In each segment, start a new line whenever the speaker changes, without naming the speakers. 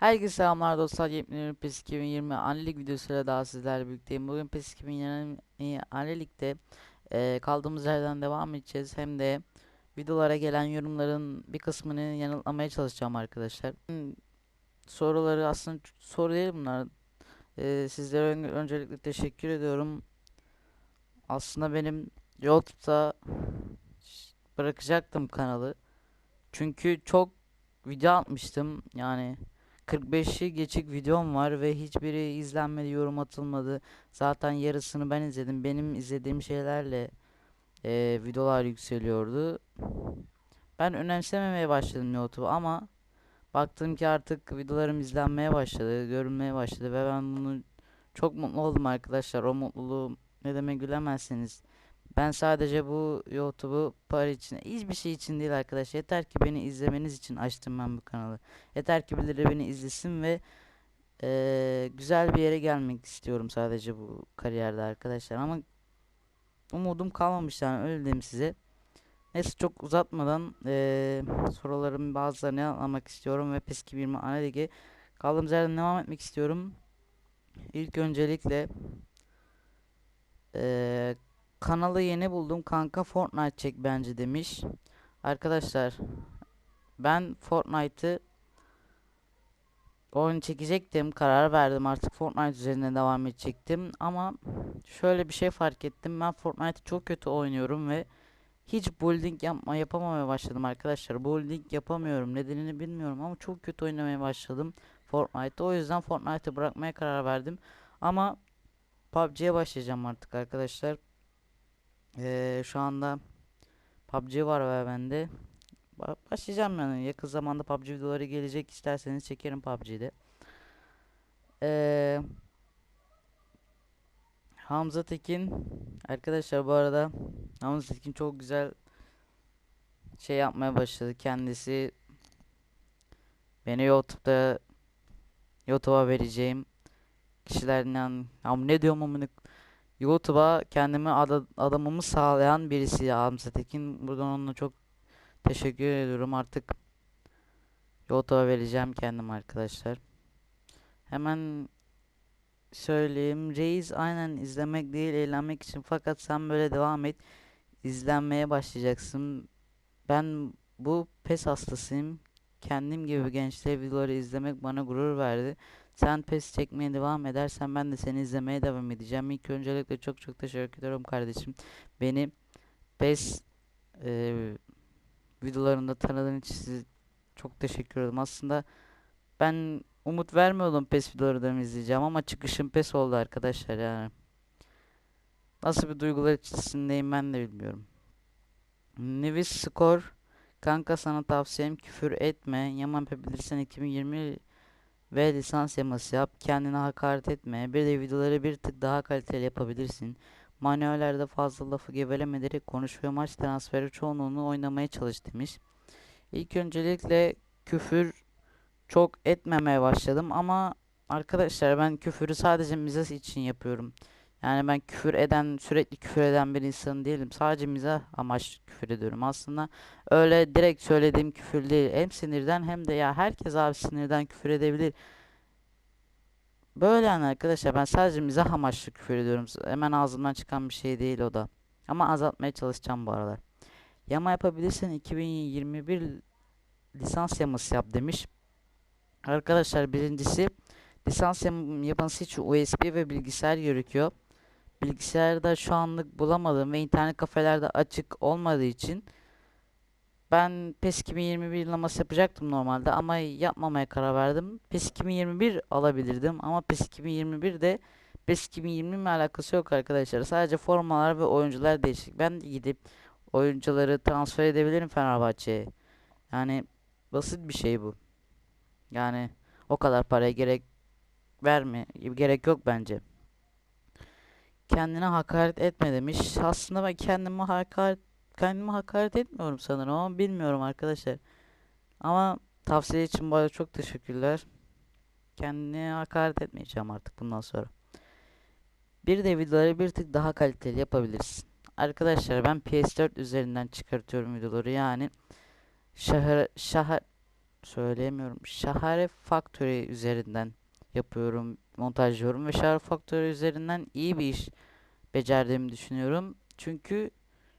Herkese selamlar dostlar. Yepyeni PES 2020 annelik videosuyla daha sizlerle birlikteyim. Bugün PES 2020 annelikte eee kaldığımız yerden devam edeceğiz. Hem de videolara gelen yorumların bir kısmını yanıtlamaya çalışacağım arkadaşlar. Hmm, Soruları aslında soru değil bunlar. Eee, sizlere ön- öncelikle teşekkür ediyorum. Aslında benim YouTube'da bırakacaktım kanalı. Çünkü çok video atmıştım. Yani 45'i geçik videom var ve hiçbiri izlenmedi, yorum atılmadı. Zaten yarısını ben izledim. Benim izlediğim şeylerle eee, videolar yükseliyordu. Ben önemsememeye başladım YouTube'u ama baktım ki artık videolarım izlenmeye başladı, görülmeye başladı ve ben bunu çok mutlu oldum arkadaşlar. O mutluluğu ne demek gülemezsiniz. Ben sadece bu YouTube'u para için, hiçbir şey için değil arkadaşlar. Yeter ki beni izlemeniz için açtım ben bu kanalı. Yeter ki birileri beni izlesin ve eee, güzel bir yere gelmek istiyorum sadece bu kariyerde arkadaşlar. Ama umudum kalmamış yani öyle diyeyim size. Neyse çok uzatmadan eee soruların bazılarını anlamak istiyorum ve PES 2020 ana kaldığımız yerden devam etmek istiyorum. İlk öncelikle eee, kanalı yeni buldum kanka Fortnite çek bence demiş. Arkadaşlar ben Fortnite'ı oyun çekecektim. Karar verdim artık Fortnite üzerine devam edecektim. Ama şöyle bir şey fark ettim. Ben Fortnite'ı çok kötü oynuyorum ve hiç building yapma yapamamaya başladım arkadaşlar. Building yapamıyorum. Nedenini bilmiyorum ama çok kötü oynamaya başladım Fortnite'ı. O yüzden Fortnite'ı bırakmaya karar verdim. Ama PUBG'ye başlayacağım artık arkadaşlar. Ee, şu anda PUBG var ve bende. Ba- Başlayacağım yani. Yakın zamanda PUBG videoları gelecek. İsterseniz çekerim PUBG'de. Ee, Hamza Tekin arkadaşlar bu arada Hamza Tekin çok güzel şey yapmaya başladı. Kendisi beni YouTube'da YouTube'a vereceğim kişilerden ama ne diyorum amına YouTube'a kendimi ada- adamımı sağlayan birisi Hamza Tekin. Buradan ona çok teşekkür ediyorum. Artık YouTube'a vereceğim kendim arkadaşlar. Hemen söyleyeyim. Reis aynen izlemek değil eğlenmek için fakat sen böyle devam et. İzlenmeye başlayacaksın. Ben bu PES hastasıyım. Kendim gibi gençler videoları izlemek bana gurur verdi. Sen PES çekmeye devam edersen ben de seni izlemeye devam edeceğim. İlk öncelikle çok çok teşekkür ediyorum kardeşim. Beni PES eee videolarında tanıdığın için size çok teşekkür ederim. Aslında ben umut vermiyordum PES videolarını izleyeceğim ama çıkışım PES oldu arkadaşlar yani. Nasıl bir duygular içerisindeyim ben de bilmiyorum. Nevis Skor Kanka sana tavsiyem küfür etme. Yaman yapabilirsen 2020 ve lisans yaması yap. Kendine hakaret etme. Bir de videoları bir tık daha kaliteli yapabilirsin. Manuellerde fazla lafı gevelemederek konuş ve maç transferi çoğunluğunu oynamaya çalış demiş. İlk öncelikle küfür çok etmemeye başladım ama arkadaşlar ben küfürü sadece mizah için yapıyorum. Yani ben küfür eden, sürekli küfür eden bir insan değilim. Sadece mizah amaçlı küfür ediyorum. Aslında öyle direkt söylediğim küfür değil. Hem sinirden hem de ya herkes abi sinirden küfür edebilir. Böyle yani arkadaşlar ben sadece mizah amaçlı küfür ediyorum. Hemen ağzımdan çıkan bir şey değil o da. Ama azaltmaya çalışacağım bu aralar. Yama yapabilirsin 2021 lisans yaması yap demiş. Arkadaşlar birincisi lisans yapması için USB ve bilgisayar gerekiyor. Bilgisayarda şu anlık bulamadım ve internet kafelerde açık olmadığı için ben PES 2021 laması yapacaktım normalde ama yapmamaya karar verdim. PES 2021 alabilirdim ama PES 2021 de PES 2020 ile alakası yok arkadaşlar. Sadece formalar ve oyuncular değişik. Ben de gidip oyuncuları transfer edebilirim Fenerbahçe'ye. Yani basit bir şey bu. Yani o kadar paraya gerek verme gerek yok bence. Kendine hakaret etme demiş. Aslında ben kendime hakaret kendime hakaret etmiyorum sanırım ama bilmiyorum arkadaşlar. Ama tavsiye için bu arada çok teşekkürler. Kendine hakaret etmeyeceğim artık bundan sonra. Bir de videoları bir tık daha kaliteli yapabilirsin. Arkadaşlar ben PS4 üzerinden çıkartıyorum videoları yani şahır şahar söyleyemiyorum. Şahare Factory üzerinden yapıyorum, montajlıyorum ve Şahare Factory üzerinden iyi bir iş becerdiğimi düşünüyorum. Çünkü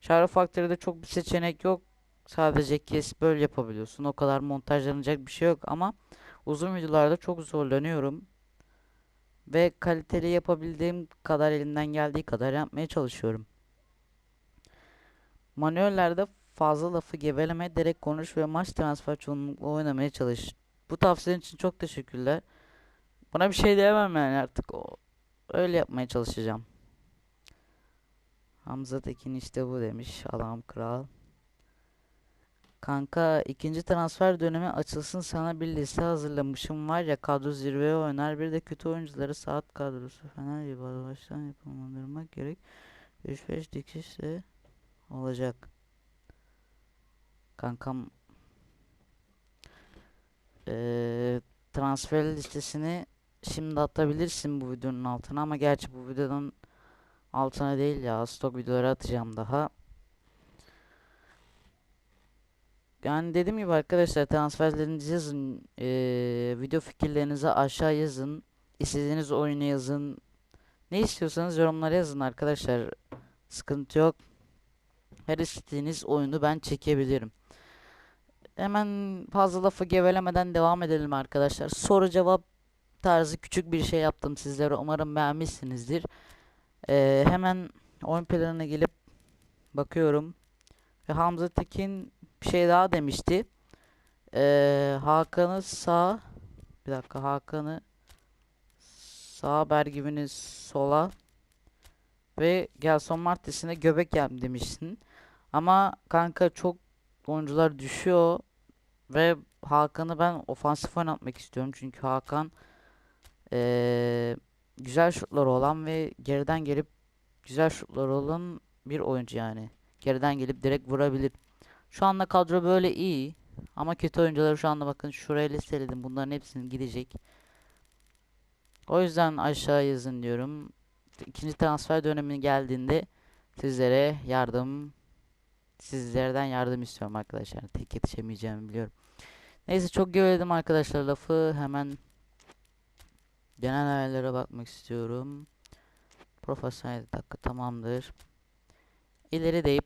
Şahare Factory'de çok bir seçenek yok. Sadece kes böl yapabiliyorsun. O kadar montajlanacak bir şey yok ama uzun videolarda çok zorlanıyorum. Ve kaliteli yapabildiğim kadar elimden geldiği kadar yapmaya çalışıyorum. Manuellerde fazla lafı geveleme, direkt konuş ve maç transfer çoğunlukla oynamaya çalış. Bu tavsiyen için çok teşekkürler. Buna bir şey diyemem yani artık o öyle yapmaya çalışacağım. Hamza Tekin işte bu demiş. Allah'ım kral. Kanka ikinci transfer dönemi açılsın sana bir liste hazırlamışım var ya kadro zirveye oynar bir de kötü oyuncuları saat kadrosu Fener gibi baştan yapılandırmak gerek 3-5 dikiş olacak. Kankam eee, transfer listesini şimdi atabilirsin bu videonun altına ama gerçi bu videonun altına değil ya stok videoları atacağım daha. Yani dediğim gibi arkadaşlar transferlerinizi yazın. eee, video fikirlerinizi aşağı yazın. İstediğiniz oyunu yazın. Ne istiyorsanız yorumlara yazın arkadaşlar. Sıkıntı yok. Her istediğiniz oyunu ben çekebilirim. Hemen fazla lafı gevelemeden devam edelim arkadaşlar. Soru cevap tarzı küçük bir şey yaptım sizlere. Umarım beğenmişsinizdir. Eee, hemen oyun planına gelip bakıyorum. Ve Hamza Tekin bir şey daha demişti. Eee Hakan'ı sağ bir dakika Hakan'ı sağ Bergüven'i sola ve Gelson Martes'ine göbek yap demişsin. Ama kanka çok oyuncular düşüyor ve Hakan'ı ben ofansif oynatmak istiyorum. Çünkü Hakan eee, güzel şutları olan ve geriden gelip güzel şutları olan bir oyuncu yani. Geriden gelip direkt vurabilir. Şu anda kadro böyle iyi. Ama kötü oyuncuları şu anda bakın şuraya listeledim. Bunların hepsinin gidecek. O yüzden aşağı yazın diyorum. İkinci transfer dönemi geldiğinde sizlere yardım sizlerden yardım istiyorum arkadaşlar. Tek yetişemeyeceğimi biliyorum. Neyse çok geveledim arkadaşlar lafı. Hemen genel ayarlara bakmak istiyorum. Profesyonel dakika tamamdır. İleri deyip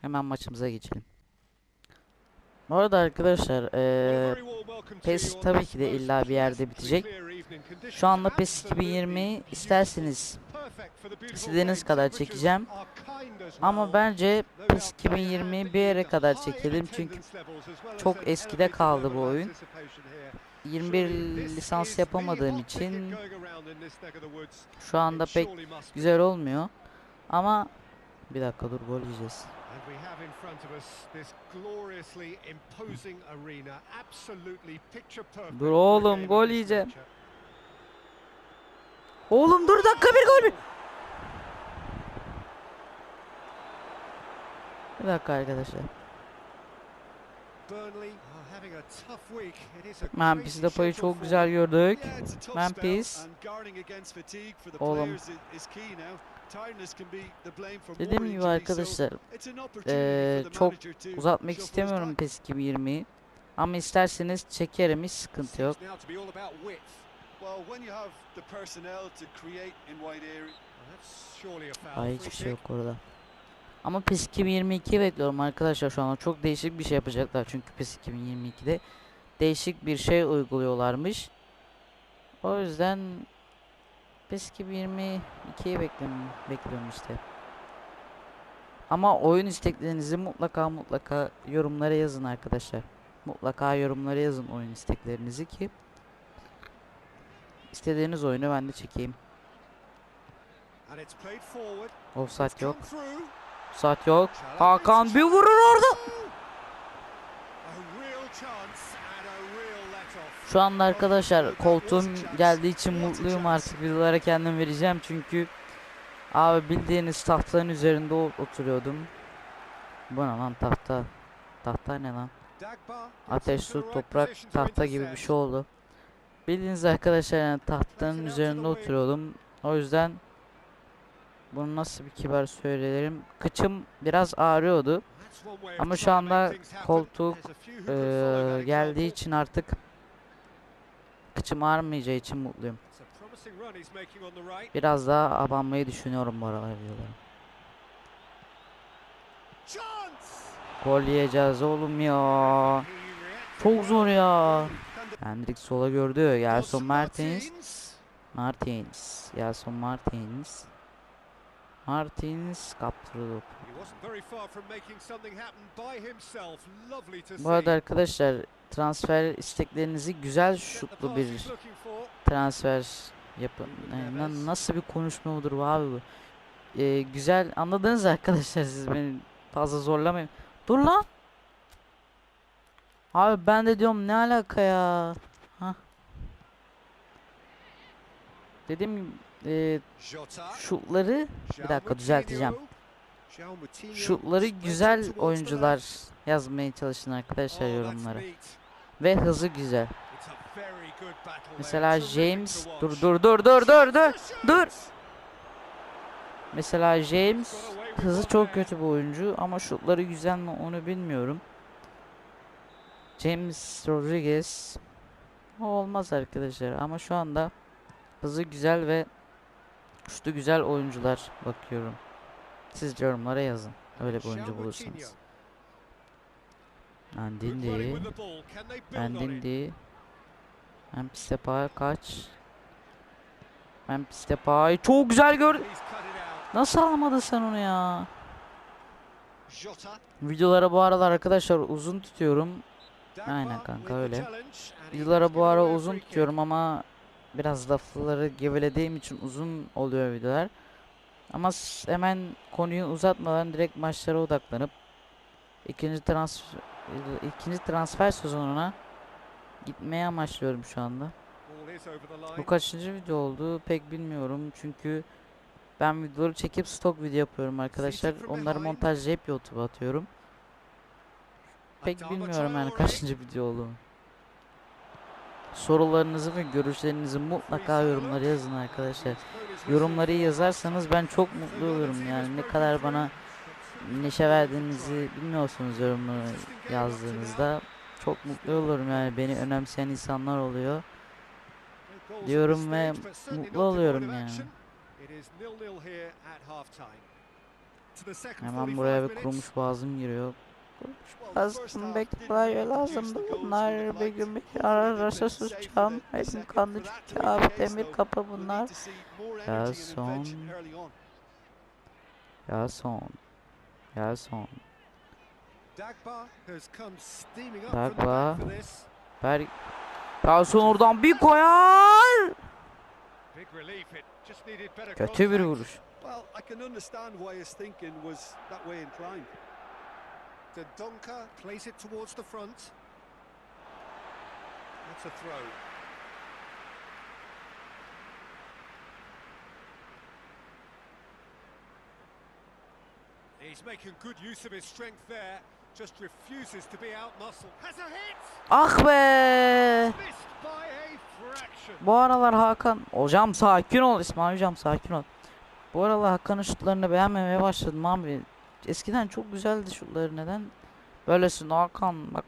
hemen maçımıza geçelim. Bu arada arkadaşlar eee PES tabii ki de illa bir yerde bitecek. Şu anda PES 2020 isterseniz istediğiniz kadar çekeceğim. Ama bence PES 2020 bir yere kadar çekelim çünkü çok eskide kaldı bu oyun. 21 lisans yapamadığım için şu anda pek güzel olmuyor. Ama bir dakika dur gol yiyeceğiz.
And we have in front of us this gloriously imposing arena, absolutely picture perfect.
Dur oğlum, gol yiyeceğim. Oğlum dur dakika bir gol bir. Bir dakika arkadaşlar.
Burnley are having a tough week. It is a
Memphis
crazy
Depay'ı
schedule
çok güzel gördük. Memphis. Oğlum. Dediğim gibi arkadaşlar
the
çok uzatmak istemiyorum. PES 2020'yi. Ama isterseniz çekerim hiç sıkıntı yok. Ay hiçbir şey yok orada. Ama PES 2022 bekliyorum arkadaşlar şu an çok değişik bir şey yapacaklar çünkü PES 2022'de değişik bir şey uyguluyorlarmış. O yüzden PES 2022'yi bekliyorum, bekliyorum işte. Ama oyun isteklerinizi mutlaka mutlaka yorumlara yazın arkadaşlar. Mutlaka yorumlara yazın oyun isteklerinizi ki istediğiniz oyunu ben de çekeyim. Offside yok. Offside yok. Hakan bir vurur orada. Şu anda arkadaşlar koltuğum geldiği için mutluyum artık videolara kendim vereceğim çünkü abi bildiğiniz tahtanın üzerinde oturuyordum. Bu ne lan tahta? Tahta ne lan? Ateş, su, toprak, tahta gibi bir şey oldu. Bildiğiniz arkadaşlar yani tahtanın üzerinde oturuyordum. O yüzden bunu nasıl bir kibar söylerim. Kıçım biraz ağrıyordu. Ama şu anda koltuk
that
geldiği için artık kıçım ağrımayacağı için mutluyum. Biraz daha abanmayı düşünüyorum bu aralar! Gol yiyeceğiz oğlum ya. Çok zor ya. Hendrik sola gördü. Gelson.
Martins.
Martins. Gelson Martins. Martins kaptırdı. Bu arada arkadaşlar transfer isteklerinizi güzel şutlu bir transfer yapın. Yani nasıl bir konuşma budur bu abi bu? Ee, güzel anladınız arkadaşlar siz beni fazla zorlamayın. Dur lan. Abi ben de diyorum ne alaka ya? Ha. Dediğim gibi e, şutları
João
dakika, düzelteceğim. Şutları güzel oyuncular yazmaya çalışın arkadaşlar yorumlara. Ve hızı güzel. Mesela James dur dur dur dur dur dur. Dur. Mesela James hızı çok kötü bir oyuncu ama şutları güzel mi onu bilmiyorum. James Rodriguez olmaz arkadaşlar ama şu anda hızı güzel ve şutu güzel oyuncular bakıyorum. Siz yorumlara yazın. Öyle bir oyuncu bulursanız.
İt?
Andindi. Memphis Depay kaç. Memphis Depay çok güzel gör. Nasıl almadın sen onu ya? Videolara bu aralar arkadaşlar uzun tutuyorum. Aynen kanka, öyle. Videolara bu ara uzun tutuyorum ama biraz lafları gevelediğim için uzun oluyor videolar. Ama hemen konuyu uzatmadan direkt maçlara odaklanıp ikinci transfer ikinci transfer sezonuna gitmeye amaçlıyorum şu anda. Bu kaçıncı video oldu pek bilmiyorum çünkü ben videoları çekip stok video yapıyorum arkadaşlar. Onları montajlayıp YouTube'a atıyorum. Pek bilmiyorum yani kaçıncı video olduğunu. Sorularınızı ve görüşlerinizi mutlaka yorumlara yazın arkadaşlar. Yorumları yazarsanız ben çok mutlu olurum yani ne kadar bana neşe verdiğinizi bilmiyorsunuz yorumları yazdığınızda. Çok mutlu olurum yani beni önemseyen insanlar oluyor. diyorum ve mutlu oluyorum yani. Hemen buraya bir kurumuş boğazım giriyor. Lazım bekler lazımdı. Bunlar bir gün bir ara rasa susacağım. Elim kanlı çünkü abi demir kapı bunlar. Ya son. ya son. Ya son.
Dagba has come steaming up
Dagba.
from the back for this.
ver ya son oradan bir koyar. Kötü bir vuruş
İnclined.
Dendonka plays it towards the front. That's a throw. He's making good use of his strength there. Just refuses to be outmuscled. Has a hit!
ah be
Missed by a fraction.
bu aralar Hakan hocam sakin ol İsmail hocam sakin ol bu aralar Hakan'ın şutlarını beğenmemeye başladım abi eskiden çok güzeldi şutları neden? Böylesin Hakan bak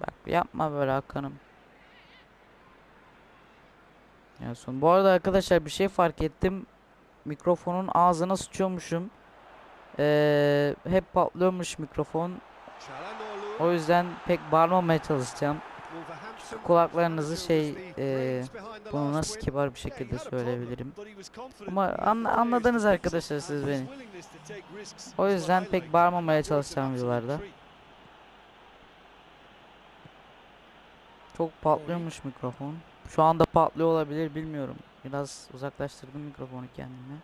bak yapma böyle Hakan'ım. Ya son bu arada arkadaşlar bir şey fark ettim. Mikrofonun ağzına sıçıyormuşum. Ee, hep patlıyormuş mikrofon. O yüzden pek bağırmamaya çalışacağım Kulaklarınızı şey,
the
bunu nasıl kibar bir şekilde söyleyebilirim. Ama
always
anladınız arkadaşlar siz beni. O yüzden pek bağırmamaya
an
çalışacağım videolarda. Çok patlıyormuş mikrofon. Şu anda patlıyor olabilir bilmiyorum. Biraz uzaklaştırdım mikrofonu kendime.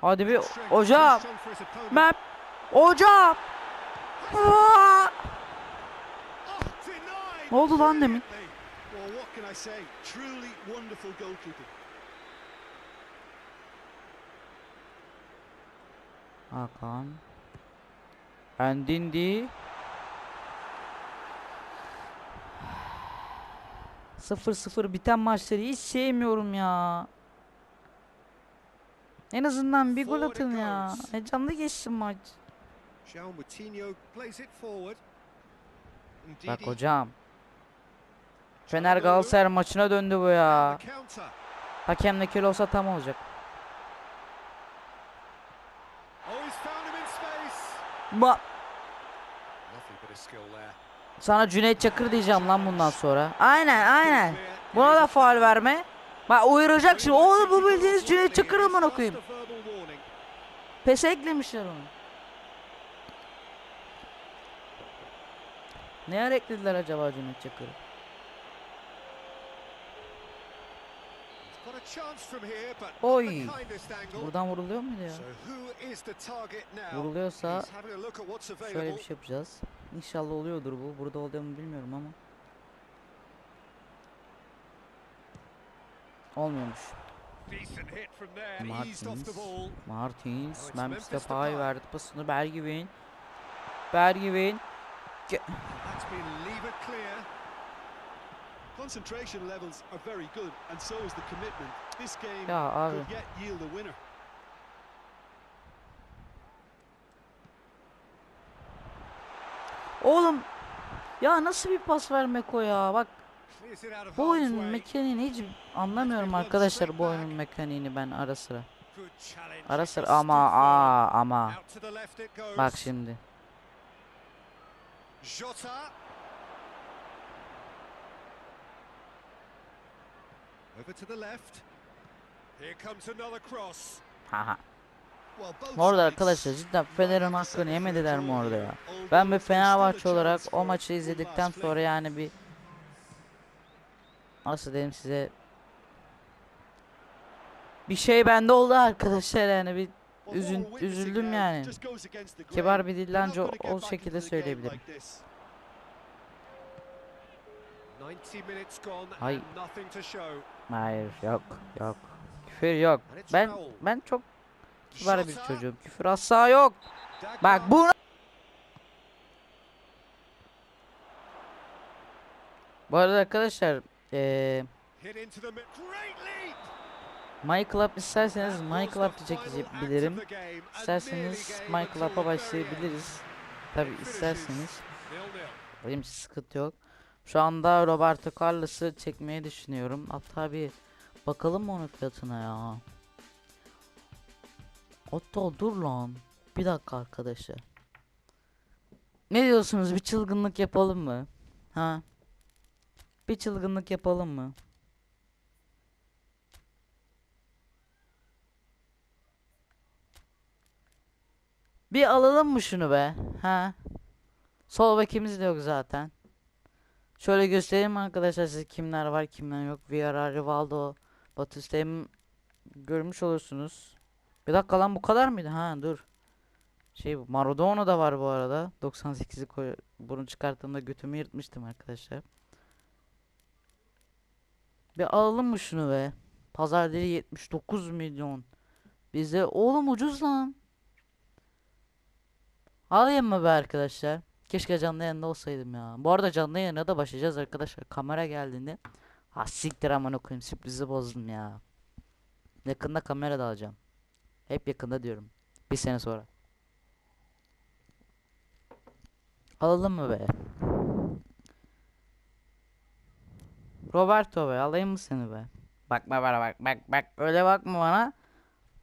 Hadi bir hocam. Ben hocam. Aa! Ne oldu lan demin? Hakan. Endindi. 0-0 biten maçları hiç sevmiyorum ya. En azından bir gol atın ya. Heyecanlı geçsin maç. Bak hocam. Fener Galatasaray maçına döndü bu ya.
and the counter.
Hakem nekeli olsa tam olacak. Ba. Sana Cüneyt Çakır diyeceğim lan bundan sonra. Aynen aynen. Buna da faul verme. Bak uyaracak şimdi. Oğlum bu bildiğiniz Cüneyt Çakır
it's
amına
just
koyayım.
a verbal warning.
Pese eklemişler onu. Ne eklediler acaba Cüneyt Çakır'ı? Oy. Buradan vuruluyor muydu ya? Vuruluyorsa şöyle bir şey yapacağız. İnşallah oluyordur bu. Burada oluyor mu bilmiyorum ama. Olmuyormuş. Martins. Martins.
it's
Memphis
Memphis
Depay
Depay.
verdi pasını.
Been levered clear.
Concentration levels are very good, and so is the commitment. This game
Ya abi.
could yet yield a winner.
Oğlum. Ya nasıl bir pas vermek o ya? Bak bu oyunun mekaniğini hiç anlamıyorum arkadaşlar bu oyunun mekaniğini ben ara sıra. Ara sıra ama aa ama. Bak şimdi.
Jota. Over to the left. Here comes another cross.
Haha. Orada arkadaşlar cidden Fener'in hakkını yemediler mi orada ya? Ben bir Fenerbahçe olarak o maçı izledikten sonra yani bir nasıl diyeyim size bir şey bende oldu arkadaşlar yani bir üzün- üzüldüm yani. kibar bir
You're
dille
not
anca
gonna
o, o şekilde söyleyebilirim.
like this.
90 minutes gone
Ay.
and nothing to show.
Hayır yok yok. Küfür yok. Ben ben çok kibar bir çocuğum. Küfür asla yok. Bak bu Bu arada arkadaşlar
leap.
My Club isterseniz My Club çekebilirim. İsterseniz My Club'a başlayabiliriz. Tabi isterseniz.
0-0.
Benim için sıkıntı yok. Şu anda Roberto Carlos'ı çekmeyi düşünüyorum. Hatta bir bakalım mı onun fiyatına ya. Hatta dur lan. Bir dakika arkadaşlar. Ne diyorsunuz? Bir çılgınlık yapalım mı? Ha? Bir çılgınlık yapalım mı? Bir alalım mı şunu be? Ha? Sol bekimiz de yok zaten. Şöyle göstereyim arkadaşlar size kimler var kimler yok. Vieira, Rivaldo, Batista'yı görmüş olursunuz. Bir dakika lan bu kadar mıydı? Ha dur. Şey Maradona da var bu arada. 98'i koy bunu çıkarttığımda götümü yırtmıştım arkadaşlar. Bir alalım mı şunu be? Pazar değeri 79 milyon. Bize oğlum ucuz lan. Alayım mı be arkadaşlar? Keşke canlı yayında olsaydım ya. Bu arada canlı yayına da başlayacağız arkadaşlar. Kamera geldiğinde. Ha siktir amına koyayım sürprizi bozdum ya. Yakında kamera da alacağım. Hep yakında diyorum. Bir sene sonra. Alalım mı be? Roberto be alayım mı seni be? Bakma bana bak bak bak öyle bakma bana.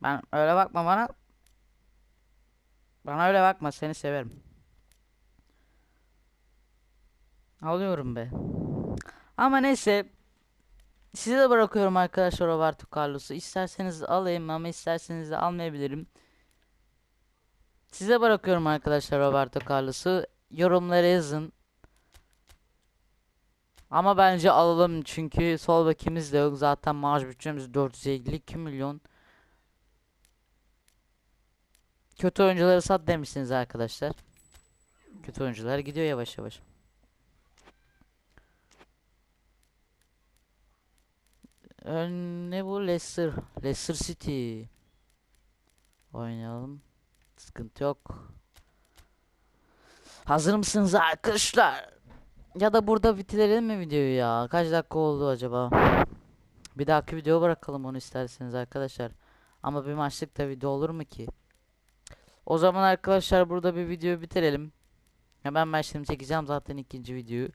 Ben öyle bakma bana. Bana öyle bakma seni severim. Alıyorum be. Ama neyse. Size bırakıyorum arkadaşlar Roberto Carlos'u. İsterseniz alayım ama isterseniz de almayabilirim. Size bırakıyorum arkadaşlar Roberto Carlos'u. Yorumlara yazın. Ama bence alalım çünkü sol bekimiz de yok. Zaten maaş bütçemiz 452 milyon. Kötü oyuncuları sat demişsiniz arkadaşlar. Kötü oyuncular gidiyor yavaş yavaş. Ön, ne bu Leicester? Leicester City. Oynayalım. Sıkıntı yok. Hazır mısınız arkadaşlar? Ya da burada bitirelim mi videoyu ya? Kaç dakika oldu acaba? Bir dahaki video bırakalım onu isterseniz arkadaşlar. Ama bir maçlık da video olur mu ki? O zaman arkadaşlar burada bir video bitirelim. Hemen ben şimdi çekeceğim zaten ikinci videoyu.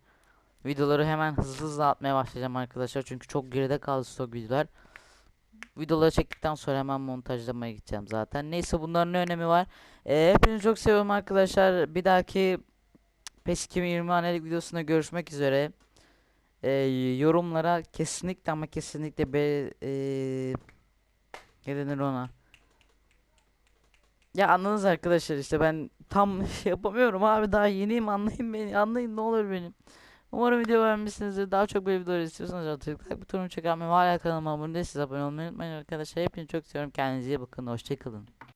Videoları hemen hızlı hızlı atmaya başlayacağım arkadaşlar. Çünkü çok geride kaldı stok videolar. Videoları çektikten sonra hemen montajlamaya gideceğim zaten. Neyse bunların ne önemi var? Ee, hepinizi çok seviyorum arkadaşlar. Bir dahaki PES 2020 analik videosunda görüşmek üzere. Ee, yorumlara kesinlikle ama kesinlikle be, ee, ne denir ona? Ya anladınız arkadaşlar işte ben tam yapamıyorum abi daha yeniyim anlayın beni anlayın ne olur benim. Umarım video beğenmişsinizdir. Daha çok böyle videolar istiyorsanız artık like butonumu çekermeyi ve hala kanalıma abone değilseniz abone olmayı unutmayın arkadaşlar. Hepinizi çok seviyorum. Kendinize iyi bakın. Hoşçakalın.